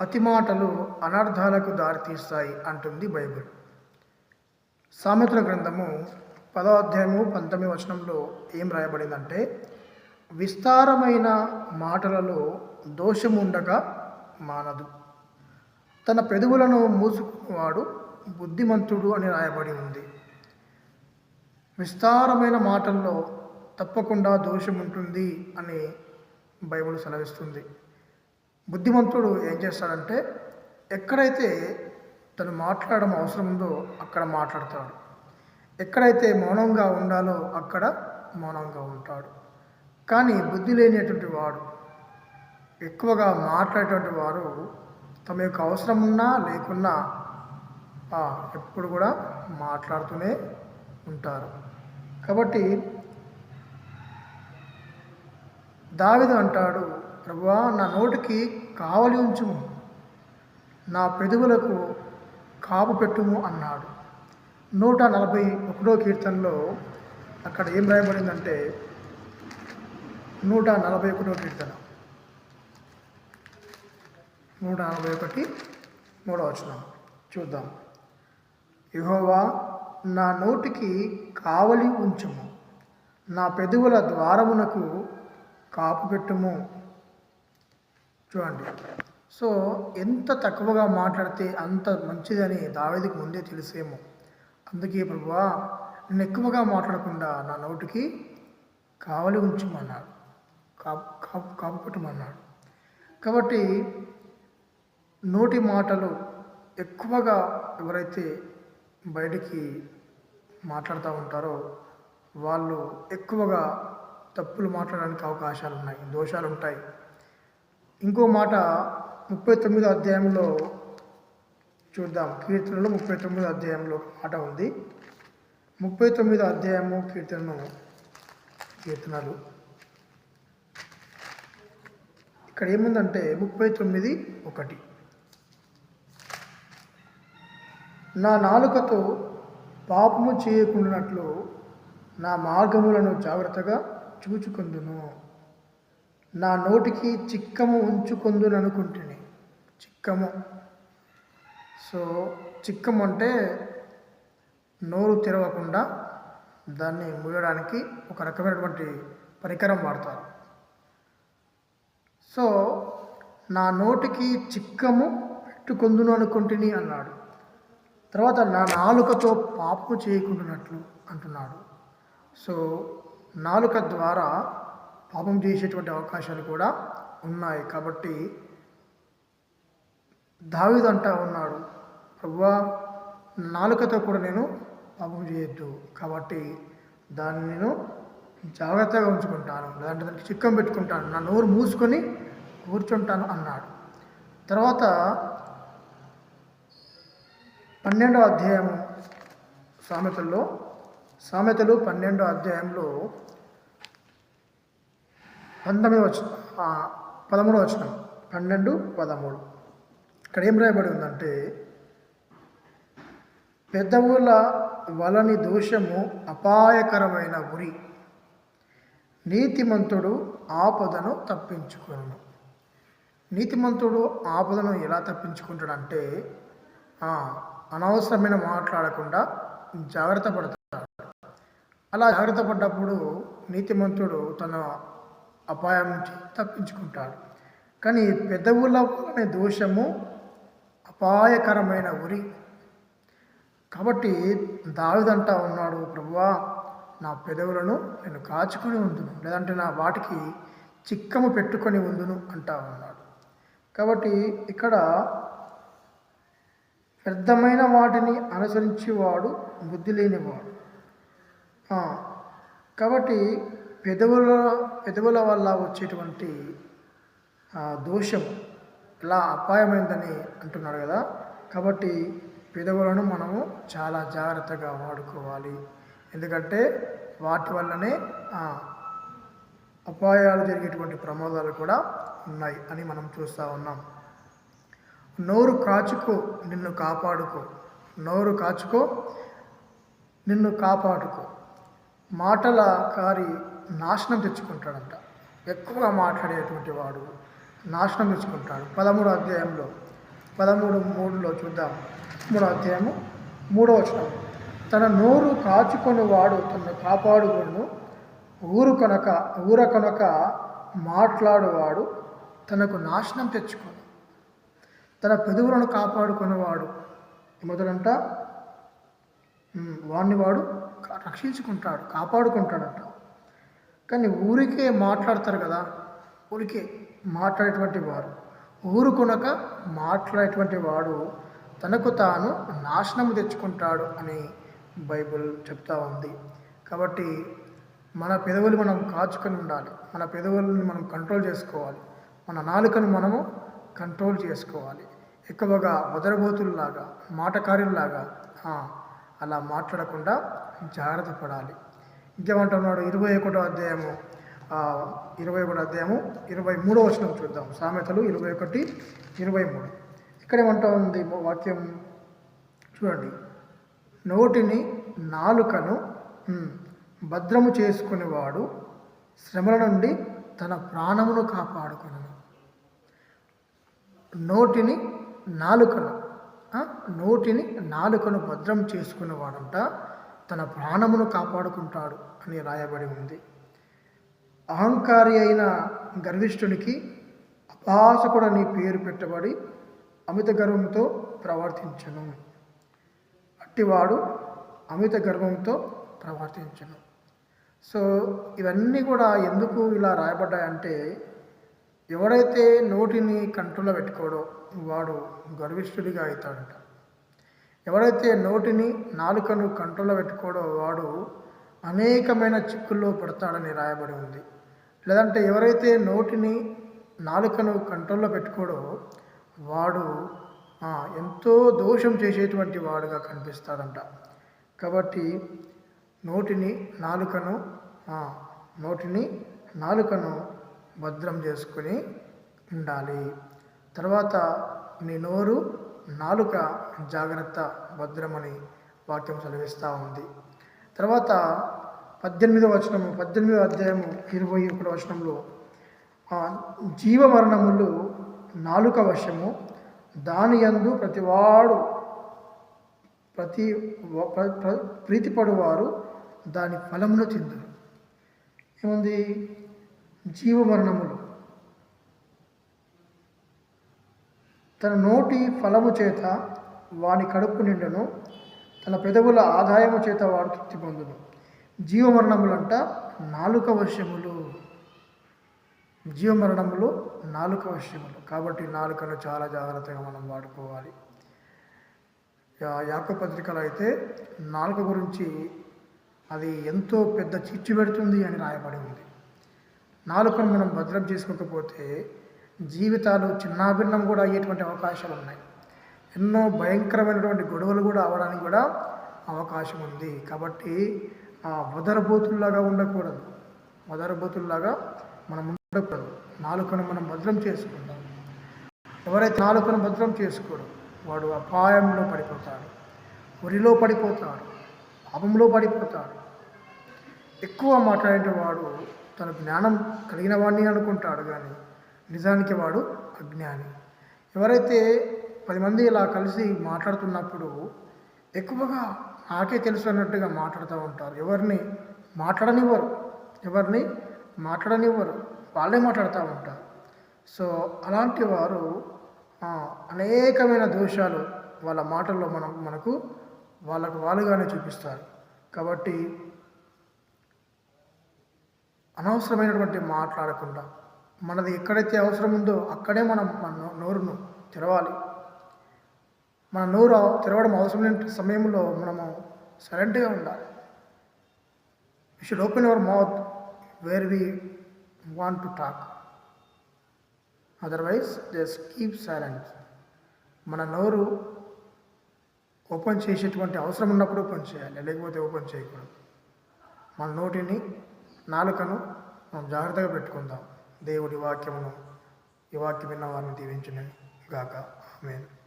అతి మాటలు అనర్థాలకు దారితీస్తాయి అంటుంది బైబిల్. సామెతల గ్రంథము పదో అధ్యాయము పంతొమ్మిది వచనంలో ఏం రాయబడిందంటే విస్తారమైన మాటలలో దోషముండగా మానదు. తన పెదవులను మూసుకున్నవాడు బుద్ధిమంతుడు అని రాయబడి ఉంది. విస్తారమైన మాటల్లో తప్పకుండా దోషం ఉంటుంది అని బైబిల్ సెలవిస్తుంది. బుద్ధిమంతుడు ఏం చేస్తాడంటే ఎక్కడైతే తను మాట్లాడడం అవసరం ఉందో అక్కడ మాట్లాడతాడు. ఎక్కడైతే మౌనంగా ఉండాలో అక్కడ మౌనంగా ఉంటాడు. కానీ బుద్ధి లేనిటువంటి వాడు ఎక్కువగా మాట్లాడేటువంటి వారు తమ యొక్క అవసరం ఉన్నా లేకున్నా ఎప్పుడు కూడా మాట్లాడుతూనే ఉంటారు. కాబట్టి దావిదు అంటాడు ప్రభువా నా నోటికి కావలి ఉంచుము. నా ప్రతిభలకు కాపు పెట్టుము అన్నాడు. నూట నలభై ఒకటో కీర్తనలో అక్కడ ఏం రాయబడిందంటే నూట నలభై ఒకటో కీర్తన. నూట నలభై ఒకటి మూడవ వచనం. చూద్దాం. యహోవా నా నోటికి కావలి ఉంచుము. నా పెదవుల ద్వారమునకు కాపు పెట్టుము. చూడండి. సో ఎంత తక్కువగా మాట్లాడితే అంత మంచిదని దావేదికి ముందే తెలిసేమో. అందుకే ప్రభువా నేను ఎక్కువగా మాట్లాడకుండా నా నోటికి కావలి ఉంచమన్నాడు. కాపు కాపు కాపు కాబట్టి నోటి మాటలు ఎక్కువగా ఎవరైతే బయటికి మాట్లాడుతూ ఉంటారో వాళ్ళు ఎక్కువగా తప్పులు మాట్లాడడానికి అవకాశాలు ఉన్నాయి దోషాలు ఉంటాయి ఇంకో మాట ముప్పై తొమ్మిదో అధ్యాయంలో చూద్దాం. కీర్తనలో ముప్పై తొమ్మిదో అధ్యాయంలో మాట ఉంది. ముప్పై తొమ్మిదో అధ్యాయము కీర్తనను కీర్తనలు. ఇక్కడ ఏముందంటే ముప్పై తొమ్మిది ఒకటి. నా నాలుకతో పాపము చేయకుండానట్లు నా మార్గములను జాగ్రత్తగా చూచుకుందును. నా నోటికి చిక్కము ఉంచుకొందుననుకుంటుని చిక్కము. సో చిక్కము అంటే నోరు తెరవకుండా దాన్ని మూయడానికి ఒక రకమైనటువంటి పరికరం వాడతారు. సో నా నోటికి చిక్కము పెట్టుకుందును అనుకుంటుని అన్నాడు. తర్వాత నా నాలుకతో పాపము చేయకుండానట్లు అంటున్నాడు. సో నాలుక ద్వారా పాపం చేసేటువంటి అవకాశాలు కూడా ఉన్నాయి. కాబట్టి దావీదు అంటా ఉన్నాడు ప్రభువా నాలుకతో కూడా నేను పాపం చేయొద్దు. కాబట్టి దాన్ని నేను జాగ్రత్తగా ఉంచుకుంటాను. లేదంటే దానికి చిక్కం పెట్టుకుంటాను. నా నోరు మూసుకొని కూర్చుంటాను అన్నాడు. తర్వాత పన్నెండో అధ్యాయం సామెతల్లో సామెతలు పన్నెండో అధ్యాయంలో పంతొమ్మిది వచ్చిన పదమూడు వచ్చిన పన్నెండు పదమూడు. ఇక్కడ ఏం రాయబడి ఉందంటే పెద్దవుల వలని దోషము అపాయకరమైన ఉరి నీతిమంతుడు ఆపదను తప్పించుకును నీతిమంతుడు ఆపదను ఎలా తప్పించుకుంటాడంటే అనవసరమైన మాట్లాడకుండా జాగ్రత్త పడతాడు. అలా జాగ్రత్త పడ్డప్పుడు నీతిమంతుడు తన అపాయం నుంచి తప్పించుకుంటాడు. కానీ పెదవుల అనే దోషము అపాయకరమైన ఉరి. కాబట్టి దావిదంటా ఉన్నాడు ప్రభువా నా పెదవులను నేను కాచుకొని ఉందును. లేదంటే నా వాటికి చిక్కము పెట్టుకొని ఉందును అంటా ఉన్నాడు. కాబట్టి ఇక్కడ వ్యర్థమైన వాటిని అనుసరించేవాడు బుద్ధి లేనివాడు. కాబట్టి పెదవుల పెదవుల వల్ల వచ్చేటువంటి దోషం ఇలా అపాయమైందని అంటున్నాడు కదా. కాబట్టి పెదవులను మనము చాలా జాగ్రత్తగా వాడుకోవాలి. ఎందుకంటే వాటి వల్లనే అపాయాలు జరిగేటువంటి ప్రమాదాలు కూడా ఉన్నాయి అని మనం చూస్తూ ఉన్నాం. నోరు కాచుకో నిన్ను కాపాడుకో. నోరు కాచుకో నిన్ను కాపాడుకో. మాటల కారి నాశనం తెచ్చుకుంటాడంట. ఎక్కువగా మాట్లాడేటువంటి వాడు నాశనం తెచ్చుకుంటాడు. పదమూడు అధ్యాయంలో పదమూడు మూడులో చూద్దాం. మూడో అధ్యాయము మూడో వచనం. తన నోరు కాచుకొని వాడు తను కాపాడుకును ఊరు కొనక ఊర కొనక మాట్లాడువాడు తనకు నాశనం తెచ్చుకొని తన పెదవులను కాపాడుకునేవాడు మొదలంట వాడిని వాడు రక్షించుకుంటాడు కాపాడుకుంటాడంట. కానీ ఊరికే మాట్లాడతారు కదా ఊరికే మాట్లాడేటువంటి వారు. ఊరు కొనక మాట్లాడేటువంటి వాడు తనకు తాను నాశనం తెచ్చుకుంటాడు అని బైబిల్ చెప్తా ఉంది. కాబట్టి మన పెదవులు మనం కాచుకొని ఉండాలి. మన పెదవులను మనం కంట్రోల్ చేసుకోవాలి. మన నాలుకను మనము కంట్రోల్ చేసుకోవాలి. ఎక్కువగా వదరబోతుల్లాగా మాటకారుల్లాగా అలా మాట్లాడకుండా జాగ్రత్త పడాలి. ఇంకేమంటున్నాడు? ఇరవై ఒకటో అధ్యాయము. ఇరవై ఒకటో అధ్యాయము ఇరవై మూడో వచనం చూద్దాం. సామెతలు ఇరవై ఒకటి ఇరవై మూడు. ఇక్కడ ఏమంటా ఉంది వాక్యం? చూడండి. నోటిని నాలుకను భద్రము చేసుకునేవాడు శ్రమల నుండి తన ప్రాణమును కాపాడుకును నోటిని నాలుకను నోటిని నాలుకను భద్రం చేసుకునేవాడంట. తన ప్రాణమును కాపాడుకుంటాడు అని రాయబడి ఉంది. అహంకారి అయిన గర్విష్ఠునికి అపాసకుడని పేరు పెట్టబడి అమిత గర్వంతో ప్రవర్తించను. అట్టివాడు అమిత గర్వంతో ప్రవర్తించను. సో ఇవన్నీ కూడా ఎందుకు ఇలా రాయబడ్డాయంటే ఎవరైతే నోటిని కంట్రోల్లో పెట్టుకోడో వాడు గర్విష్ఠుడిగా అవుతాడట. ఎవరైతే నోటిని నాలుకను కంట్రోల్లో పెట్టుకోడో వాడు అనేకమైన చిక్కుల్లో పడతాడని రాయబడి ఉంది. లేదంటే ఎవరైతే నోటిని నాలుకను కంట్రోల్లో పెట్టుకోడో వాడు ఎంతో దోషం చేసేటువంటి వాడుగా కనిపిస్తాడంట. కాబట్టి నోటిని నాలుకను నోటిని నాలుకను భద్రం చేసుకుని ఉండాలి. తర్వాత నీ నోరు నాలుక జాగ్రత్త భద్రమని వాక్యం సెలవిస్తూ ఉంది. తర్వాత పద్దెనిమిదో వచనము పద్దెనిమిదో అధ్యాయము ఇరవై ఒకటో వచనంలో జీవమరణములు నాలుక వశము దాని యందు ప్రతివాడు ప్రతి ప్ర- ప్రీతిపడువారు దాని ఫలమును తిందురు. ఏముంది? జీవమరణములు. తన నోటి ఫలము చేత వాని కడుపు నిండును తన పెదవుల ఆదాయము చేత వాడు తృప్తి పొందును. జీవమరణములంట నాలుక వశ్యములు. జీవమరణములు నాలుక వశ్యములు. కాబట్టి నాలుకను చాలా జాగ్రత్తగా మనం వాడుకోవాలి. యాక పత్రికలో అయితే నాలుక గురించి అది ఎంతో పెద్ద చిచ్చు పెడుతుంది అని రాయబడి ఉంది. నాలుకను మనం భద్రం చేసుకోకపోతే జీవితాలు చిన్నాభిన్నం కూడా అయ్యేటువంటి అవకాశాలు ఉన్నాయి. ఎన్నో భయంకరమైనటువంటి గొడవలు కూడా అవడానికి కూడా అవకాశం ఉంది. కాబట్టి ఆ వదరబోతుల్లాగా ఉండకూడదు. వదరబోతుల్లాగా మనం ఉండకూడదు. నాలుకను మనం భద్రం చేసుకుందాం. ఎవరైతే నాలుకను భద్రం చేసుకోడు వాడు అపాయంలో పడిపోతాడు. ఉరిలో పడిపోతాడు. పాపంలో పడిపోతాడు. ఎక్కువ మాట్లాడేవాడు తన జ్ఞానం కలిగిన వాడిని అనుకుంటాడు కానీ నిజానికి వాడు అజ్ఞాని. ఎవరైతే పది మంది ఇలా కలిసి మాట్లాడుతున్నప్పుడు ఎక్కువగా నాకే తెలుసు అన్నట్టుగా మాట్లాడుతూ ఉంటారు. ఎవరిని మాట్లాడనివ్వరు. ఎవరిని మాట్లాడనివ్వరు. వాళ్ళే మాట్లాడుతూ ఉంటారు. సో అలాంటి వారు అనేకమైన దోషాలు వాళ్ళ మాటల్లో మనం మనకు వాళ్ళకు వాళ్ళుగానే చూపిస్తారు. కాబట్టి అనవసరమైనటువంటి మాట్లాడకుండా మనది ఎక్కడైతే అవసరం ఉందో అక్కడే మనం మన నోరును తెరవాలి. మన నోరు తెరవడం అవసరం లేని సమయంలో మనము సైలెంట్గా ఉండాలి. You should open our mouth where we want to talk otherwise just keep silent మన నోరు ఓపెన్ చేసేటువంటి అవసరం ఉన్నప్పుడు ఓపెన్ చేయాలి లేకపోతే ఓపెన్ చేయకూడదు. మన నోటిని నాలుకను మనం జాగ్రత్తగా పెట్టుకుందాం. దేవుడి వాక్యమును ఈ వాక్యం విన్న వారిని దీవించిన గాక ఆమెను.